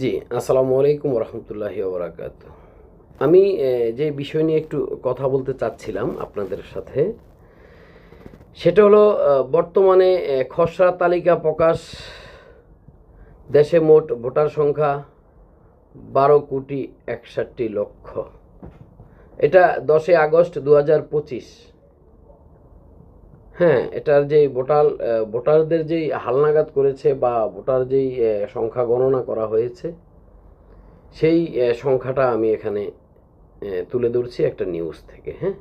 জি, আসসালামু আলাইকুম রহমতুল্লাহি ওবরাকাত। আমি যে বিষয় নিয়ে একটু কথা বলতে চাচ্ছিলাম আপনাদের সাথে, সেটা হলো বর্তমানে খসড়া তালিকা প্রকাশ, দেশে মোট ভোটার সংখ্যা বারো কোটি একষট্টি লক্ষ। এটা দশই আগস্ট দু হাজার পঁচিশ। হ্যাঁ এটার যে ভোটার ভোটারদের যেই হালনাগাদ করেছে বা ভোটার যেই সংখ্যা গণনা করা হয়েছে, সেই সংখ্যাটা আমি এখানে তুলে ধরছি একটা নিউজ থেকে হ্যাঁ?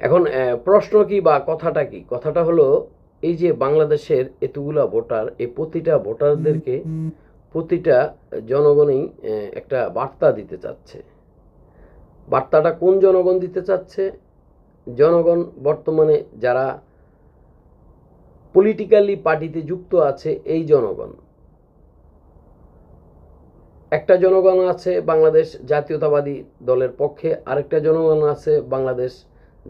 এখন প্রশ্ন কি বা কথাটা কি? কথাটা হলো, এই যে বাংলাদেশের এতগুলা ভোটার, এই প্রতিটা ভোটারদেরকে প্রতিটা জনগণই একটা বার্তা দিতে চাচ্ছে। বার্তাটা কোন জনগণ দিতে চাচ্ছে? জনগণ বর্তমানে যারা পলিটিক্যালি পার্টিতে যুক্ত আছে, এই জনগণ। একটা জনগণ আছে বাংলাদেশ জাতীয়তাবাদী দলের পক্ষে, আরেকটা জনগণ আছে বাংলাদেশ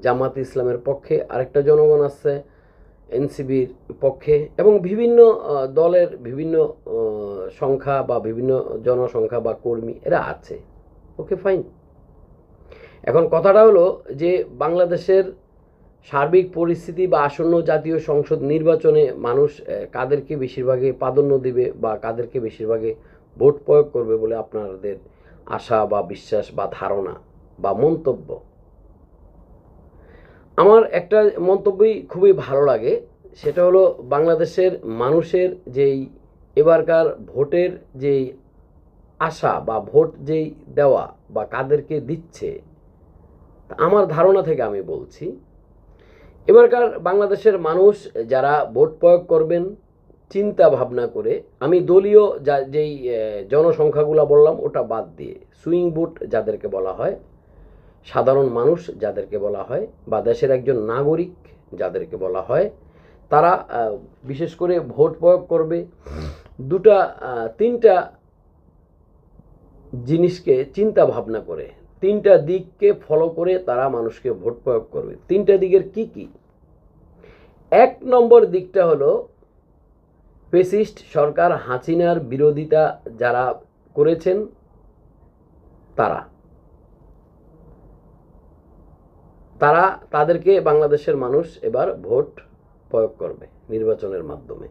জামাত ইসলামের পক্ষে, আরেকটা জনগণ আছে এনসিবির পক্ষে এবং বিভিন্ন দলের বিভিন্ন সংখ্যা বা বিভিন্ন জনসংখ্যা বা কর্মী এরা আছে। ওকে ফাইন এখন কথাটা হলো যে বাংলাদেশের সার্বিক পরিস্থিতি বা আসন্ন জাতীয় সংসদ নির্বাচনে মানুষ কাদেরকে বেশিরভাগে প্রাধান্য দিবে বা কাদেরকে বেশিরভাগে ভোট প্রয়োগ করবে বলে আপনাদের আশা বা বিশ্বাস বা ধারণা বা মন্তব্য? আমার একটা মন্তব্যই খুবই ভালো লাগে, সেটা হলো বাংলাদেশের মানুষের যেই এবারকার ভোটের যেই আশা বা ভোট যেই দেওয়া বা কাদেরকে দিচ্ছে আমার ধারণা থেকে আমি বলছি, এবারকার বাংলাদেশের মানুষ যারা ভোট প্রয়োগ করবেন চিন্তা ভাবনা করে, আমি দলীয় যা, যেই জনসংখ্যাগুলো বললাম, ওটা বাদ দিয়ে, সুইং ভোট যাদেরকে বলা হয়, সাধারণ মানুষ যাদেরকে বলা হয়, বা দেশের একজন নাগরিক যাদেরকে বলা হয়, তারা বিশেষ করে ভোট প্রয়োগ করবে, দুটা তিনটা জিনিসকে চিন্তা ভাবনা করে তিনটা দিককে ফলো করে তারা মানুষকে ভোট প্রয়োগ করবে। তিনটা দিকের কি কি? এক নম্বর দিকটা হলো পেসিস্ট সরকার হাসিনার বিরোধিতা যারা করেছেন, তারা। তারা তাদেরকে বাংলাদেশের মানুষ এবার ভোট প্রয়োগ করবে নির্বাচনের মাধ্যমে।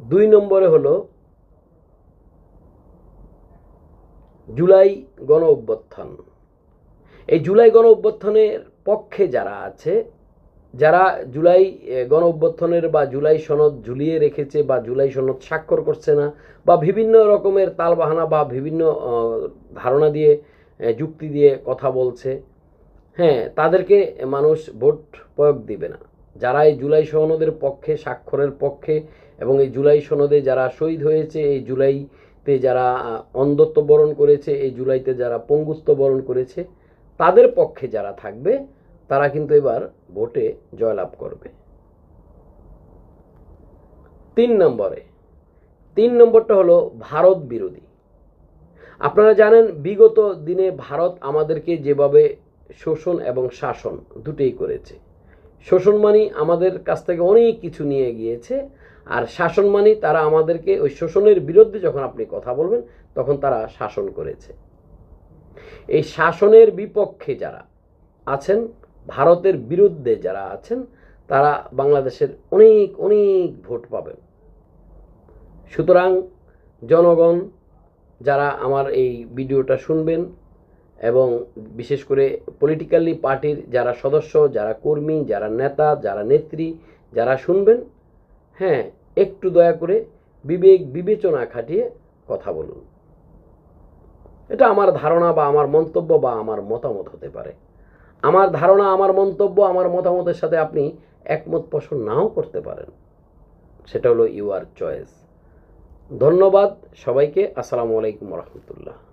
দুই নম্বরে হলো জুলাই গণ অভ্যুত্থান। এই জুলাই গণ অভ্যুত্থানের পক্ষে যারা আছে, যারা জুলাই গণ অভ্যুত্থানের বা জুলাই সনদ ঝুলিয়ে রেখেছে বা জুলাই সনদ স্বাক্ষর করছে না বা বিভিন্ন রকমের তালবাহানা বা বিভিন্ন ধারণা দিয়ে যুক্তি দিয়ে কথা বলছে হ্যাঁ তাদেরকে মানুষ ভোট প্রয়োগ দিবে না। যারা এই জুলাই সনদের পক্ষে, স্বাক্ষরের পক্ষে এবং এই জুলাই সনদে যারা শহীদ হয়েছে, এই জুলাইতে যারা অন্ধত্ব বরণ করেছে, এই জুলাইতে যারা পঙ্গুত্ব বরণ করেছে, তাদের পক্ষে যারা থাকবে, তারা কিন্তু এবার ভোটে জয়লাভ করবে। তিন নম্বরে, তিন নম্বরটা হলো ভারত বিরোধী। আপনারা জানেন, বিগত দিনে ভারত আমাদেরকে যেভাবে শোষণ এবং শাসন দুটোই করেছে। শোষণ মানি আমাদের কাছ থেকে অনেক কিছু নিয়ে গিয়েছে আর শাসন মানি তারা আমাদেরকে ওই শোষণের বিরুদ্ধে যখন আপনি কথা বলবেন, তখন তারা শাসন করেছে। এই শাসনের বিপক্ষে যারা আছেন, ভারতের বিরুদ্ধে যারা আছেন, তারা বাংলাদেশের অনেক অনেক ভোট পাবেন। সুতরাং জনগণ, যারা আমার এই ভিডিওটা শুনবেন এবং বিশেষ করে পলিটিক্যালি পার্টির যারা সদস্য, যারা কর্মী, যারা নেতা, যারা নেত্রী, যারা শুনবেন হ্যাঁ একটু দয়া করে বিবেক বিবেচনা খাটিয়ে কথা বলুন। এটা আমার ধারণা বা আমার মন্তব্য বা আমার মতামত হতে পারে। আমার ধারণা, আমার মন্তব্য, আমার মতামতের সাথে আপনি একমত পোষণ নাও করতে পারেন। সেটা হলো ইউআর চয়েস। ধন্যবাদ সবাইকে। আসসালামু আলাইকুম রহমতুল্লাহ।